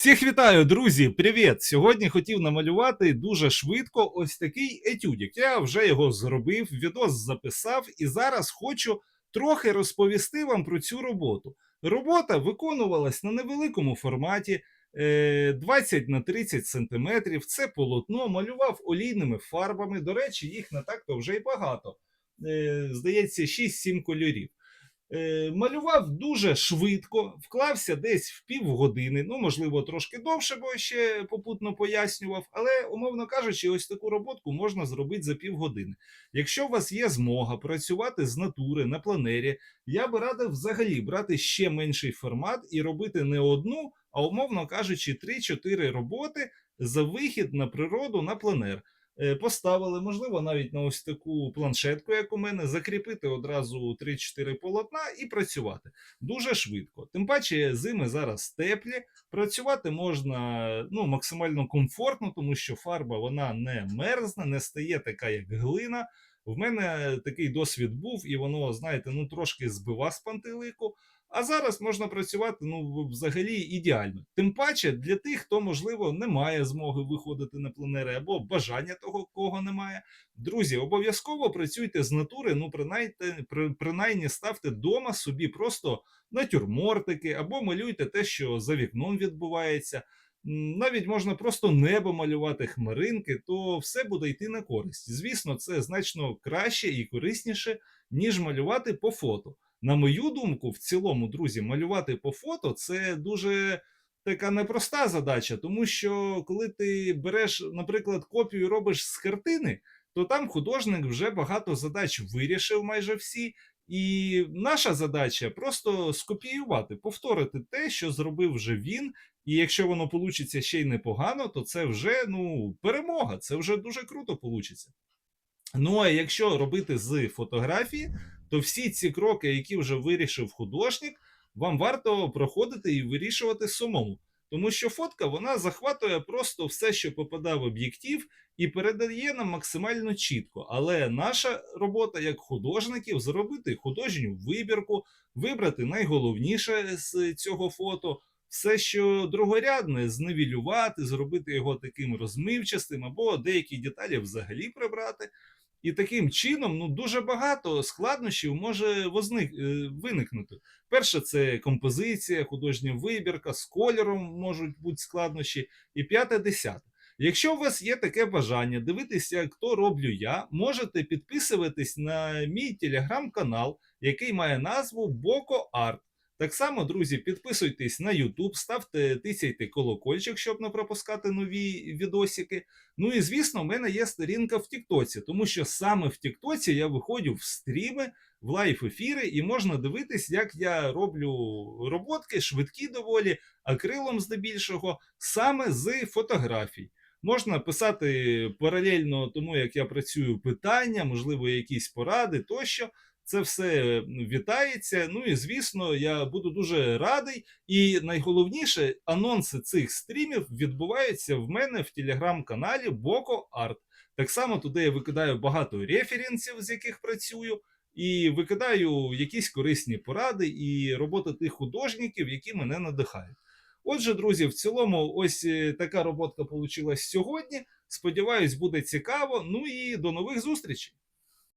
Всіх вітаю, друзі! Привіт! Сьогодні хотів намалювати дуже швидко ось такий етюдік. Я вже його зробив, відос записав, і зараз хочу трохи розповісти вам про цю роботу. Робота виконувалась на невеликому форматі. е, 20 на 30 сантиметрів. Це полотно малював олійними фарбами. До речі, їх не так-то вже й багато. Е, Здається, 6-7 кольорів. Е, малював дуже швидко, вклався десь в півгодини, ну, можливо, трошки довше, бо ще попутно пояснював. Але, умовно кажучи, ось таку роботку можна зробити за півгодини. Якщо у вас є змога працювати з натури на планері, я би радив взагалі брати ще менший формат і робити не одну, а умовно кажучи, 3-4 роботи за вихід на природу на пленер. Е, Поставили, можливо, навіть на ось таку планшетку, як у мене, закріпити одразу 3-4 полотна і працювати дуже швидко. Тим паче, зими зараз теплі, працювати можна ну, максимально комфортно, тому що фарба вона не мерзне, не стає така, як глина. В мене такий досвід був, і воно, знаєте, ну трошки збива з пантелику. А зараз можна працювати ну взагалі ідеально. Тим паче для тих, хто можливо не має змоги виходити на пленери або бажання того, кого немає. Друзі, обов'язково працюйте з натури. Ну, принаймні, при- принаймні ставте вдома собі просто натюрмортики або малюйте те, що за вікном відбувається. Навіть можна просто небо малювати, хмаринки, то все буде йти на користь. Звісно, це значно краще і корисніше, ніж малювати по фото. На мою думку, в цілому, друзі, малювати по фото це дуже така непроста задача, тому що коли ти береш, наприклад, копію робиш з картини, то там художник вже багато задач вирішив майже всі. І наша задача просто скопіювати, повторити те, що зробив вже він. І якщо воно получиться ще й непогано, то це вже ну перемога. Це вже дуже круто получиться. Ну а якщо робити з фотографії, то всі ці кроки, які вже вирішив художник, вам варто проходити і вирішувати самому. Тому що фотка вона захватує просто все, що попадає в об'єктив, і передає нам максимально чітко. Але наша робота як художників зробити художню вибірку, вибрати найголовніше з цього фото, все, що другорядне, зневілювати, зробити його таким розмивчастим, або деякі деталі взагалі прибрати. І таким чином ну, дуже багато складнощів може возник, е, виникнути. Перше, це композиція, художня вибірка, з кольором можуть бути складнощі. І п'яте, десяте. Якщо у вас є таке бажання дивитися, як то роблю я, можете підписуватись на мій телеграм-канал, який має назву Боко Арт. Так само, друзі, підписуйтесь на YouTube, ставте тисяйте колокольчик, щоб не пропускати нові відосики. Ну і звісно, в мене є сторінка в Тіктоці, тому що саме в Тіктоці я виходжу в стріми, в лайф ефіри, і можна дивитись, як я роблю роботки, швидкі доволі, акрилом здебільшого, саме з фотографій. Можна писати паралельно тому, як я працюю питання, можливо, якісь поради тощо. Це все вітається. Ну і звісно, я буду дуже радий. І найголовніше, анонси цих стрімів відбуваються в мене в телеграм-каналі Боко Арт. Так само туди я викидаю багато референсів, з яких працюю, і викидаю якісь корисні поради і роботи тих художників, які мене надихають. Отже, друзі, в цілому, ось е, така роботка вийшла сьогодні. Сподіваюсь, буде цікаво. Ну і до нових зустрічей!